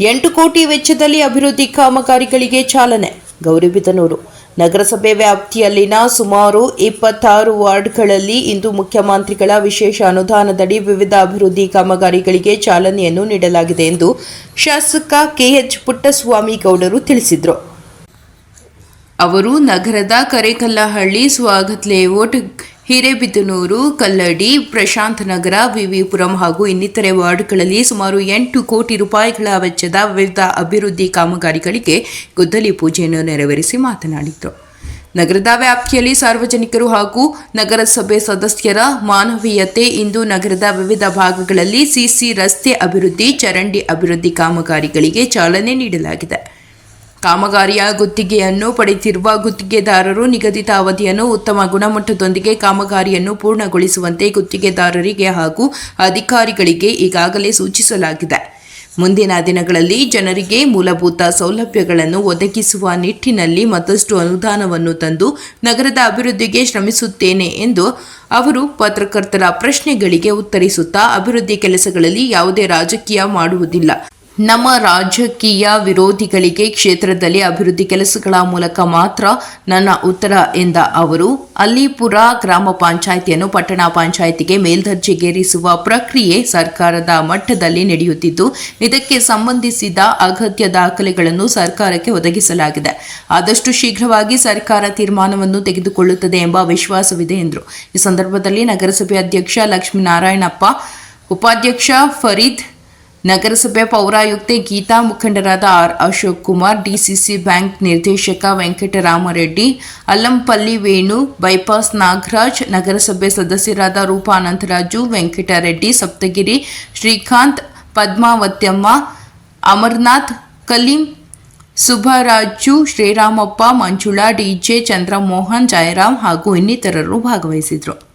ಎಂಟು ಕೋಟಿ ವೆಚ್ಚದಲ್ಲಿ ಅಭಿವೃದ್ಧಿ ಕಾಮಗಾರಿಗಳಿಗೆ ಚಾಲನೆ. ಗೌರಿಬಿದನೂರು ನಗರಸಭೆ ವ್ಯಾಪ್ತಿಯಲ್ಲಿನ ಸುಮಾರು ಇಪ್ಪತ್ತಾರು ವಾರ್ಡ್ಗಳಲ್ಲಿ ಇಂದು ಮುಖ್ಯಮಂತ್ರಿಗಳ ವಿಶೇಷ ಅನುದಾನದಡಿ ವಿವಿಧ ಅಭಿವೃದ್ಧಿ ಕಾಮಗಾರಿಗಳಿಗೆ ಚಾಲನೆಯನ್ನು ನೀಡಲಾಗಿದೆ ಎಂದು ಶಾಸಕ ಕೆಎಚ್ ಪುಟ್ಟಸ್ವಾಮಿ ಗೌಡರು ತಿಳಿಸಿದರು. ಅವರು ನಗರದ ಕರೇಕಲ್ಲಹಳ್ಳಿ ಸ್ವಾಗತ್ ಲೇಔಟ್ ಹಿರೇಬಿದನೂರು, ಕಲ್ಲಡಿ, ಪ್ರಶಾಂತ್ ನಗರ, ವಿವಿಪುರಂ ಹಾಗೂ ಇನ್ನಿತರೆ ವಾರ್ಡ್ಗಳಲ್ಲಿ ಸುಮಾರು ಎಂಟು ಕೋಟಿ ರೂಪಾಯಿಗಳ ವೆಚ್ಚದ ವಿವಿಧ ಅಭಿವೃದ್ಧಿ ಕಾಮಗಾರಿಗಳಿಗೆ ಗುದ್ದಲಿ ಪೂಜೆಯನ್ನು ನೆರವೇರಿಸಿ ಮಾತನಾಡಿದರು. ನಗರದ ವ್ಯಾಪ್ತಿಯಲ್ಲಿ ಸಾರ್ವಜನಿಕರು ಹಾಗೂ ನಗರಸಭೆ ಸದಸ್ಯರ ಮಾನವೀಯತೆ ಇಂದು ನಗರದ ವಿವಿಧ ಭಾಗಗಳಲ್ಲಿ ಸಿಸಿ ರಸ್ತೆ ಅಭಿವೃದ್ಧಿ, ಚರಂಡಿ ಅಭಿವೃದ್ಧಿ ಕಾಮಗಾರಿಗಳಿಗೆ ಚಾಲನೆ ನೀಡಲಾಗಿದೆ. ಕಾಮಗಾರಿಯ ಗುತ್ತಿಗೆಯನ್ನು ಪಡೆಯುತ್ತಿರುವ ಗುತ್ತಿಗೆದಾರರು ನಿಗದಿತ ಅವಧಿಯನ್ನು ಉತ್ತಮ ಗುಣಮಟ್ಟದೊಂದಿಗೆ ಕಾಮಗಾರಿಯನ್ನು ಪೂರ್ಣಗೊಳಿಸುವಂತೆ ಗುತ್ತಿಗೆದಾರರಿಗೆ ಹಾಗೂ ಅಧಿಕಾರಿಗಳಿಗೆ ಈಗಾಗಲೇ ಸೂಚಿಸಲಾಗಿದೆ. ಮುಂದಿನ ದಿನಗಳಲ್ಲಿ ಜನರಿಗೆ ಮೂಲಭೂತ ಸೌಲಭ್ಯಗಳನ್ನು ಒದಗಿಸುವ ನಿಟ್ಟಿನಲ್ಲಿ ಮತ್ತಷ್ಟು ಅನುದಾನವನ್ನು ತಂದು ನಗರದ ಅಭಿವೃದ್ಧಿಗೆ ಶ್ರಮಿಸುತ್ತೇನೆ ಎಂದು ಅವರು ಪತ್ರಕರ್ತರ ಪ್ರಶ್ನೆಗಳಿಗೆ ಉತ್ತರಿಸುತ್ತಾ ಅಭಿವೃದ್ಧಿ ಕೆಲಸಗಳಲ್ಲಿ ಯಾವುದೇ ರಾಜಕೀಯ ಮಾಡುವುದಿಲ್ಲ. ನಮ್ಮ ರಾಜಕೀಯ ವಿರೋಧಿಗಳಿಗೆ ಕ್ಷೇತ್ರದಲ್ಲಿ ಅಭಿವೃದ್ಧಿ ಕೆಲಸಗಳ ಮೂಲಕ ಮಾತ್ರ ನನ್ನ ಉತ್ತರ ಎಂದ ಅವರು, ಅಲ್ಲಿಪುರ ಗ್ರಾಮ ಪಂಚಾಯಿತಿಯನ್ನು ಪಟ್ಟಣ ಪಂಚಾಯಿತಿಗೆ ಮೇಲ್ದರ್ಜೆಗೇರಿಸುವ ಪ್ರಕ್ರಿಯೆ ಸರ್ಕಾರದ ಮಟ್ಟದಲ್ಲಿ ನಡೆಯುತ್ತಿದ್ದು, ಇದಕ್ಕೆ ಸಂಬಂಧಿಸಿದ ಅಗತ್ಯ ದಾಖಲೆಗಳನ್ನು ಸರ್ಕಾರಕ್ಕೆ ಒದಗಿಸಲಾಗಿದೆ. ಆದಷ್ಟು ಶೀಘ್ರವಾಗಿ ಸರ್ಕಾರ ತೀರ್ಮಾನವನ್ನು ತೆಗೆದುಕೊಳ್ಳುತ್ತದೆ ಎಂಬ ವಿಶ್ವಾಸವಿದೆ ಎಂದರು. ಈ ಸಂದರ್ಭದಲ್ಲಿ ನಗರಸಭೆ ಅಧ್ಯಕ್ಷ ಲಕ್ಷ್ಮೀನಾರಾಯಣಪ್ಪ, ಉಪಾಧ್ಯಕ್ಷ ಫರೀದ್ ನಗರಸಭೆ ಪೌರಾಯುಕ್ತೆ ಗೀತಾ ಮುಖಂಡರಾದ R Ashok Kumar, DCC bank ನಿರ್ದೇಶಕ ವೆಂಕಟರಾಮರೆಡ್ಡಿ, ಅಲ್ಲಂಪಲ್ಲಿ ವೇಣು, ಬೈಪಾಸ್ ನಾಗರಾಜ್, ನಗರಸಭೆ ಸದಸ್ಯರಾದ ರೂಪಾ ಅನಂತರಾಜು ವೆಂಕಟರೆಡ್ಡಿ, ಸಪ್ತಗಿರಿ ಶ್ರೀಕಾಂತ್, ಪದ್ಮಾವತ್ಯಮ್ಮ, ಅಮರ್ನಾಥ್, ಕಲೀಂ ಸುಭರಾಜು ಶ್ರೀರಾಮಪ್ಪ, ಮಂಜುಳಾ, ಡಿಜೆ ಚಂದ್ರಮೋಹನ್, ಜಯರಾಮ್ ಹಾಗೂ ಇನ್ನಿತರರು ಭಾಗವಹಿಸಿದರು